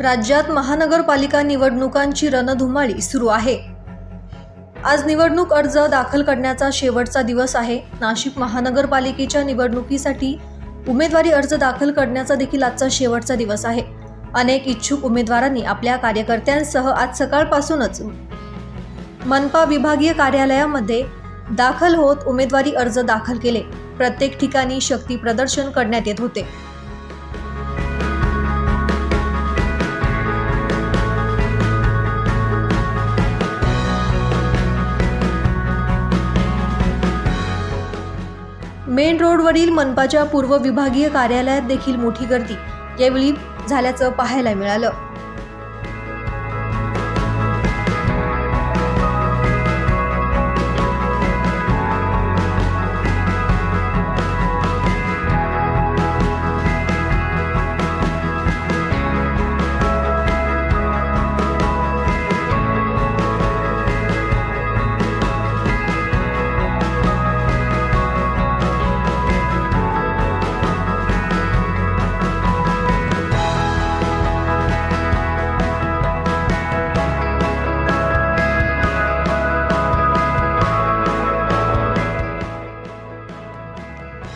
राज्यात महानगरपालिका निवडणुकांची रणधुमाळी सुरू आहे. आज निवडणूक अर्ज दाखल करण्याचा शेवटचा दिवस आहे. नाशिक महानगरपालिकेच्या निवडणुकीसाठी उमेदवारी अर्ज दाखल करण्याचा देखील आजचा शेवटचा दिवस आहे. अनेक इच्छुक उमेदवारांनी आपल्या कार्यकर्त्यांसह आज सकाळपासूनच मनपा विभागीय कार्यालयामध्ये दाखल होत उमेदवारी अर्ज दाखल केले. प्रत्येक ठिकाणी शक्ती प्रदर्शन करण्यात येत होते. मेन रोडवरील मनपाच्या पूर्व विभागीय कार्यालयात देखील मोठी गर्दी. यावेळी झाल्याचं पाहायला मिळालं.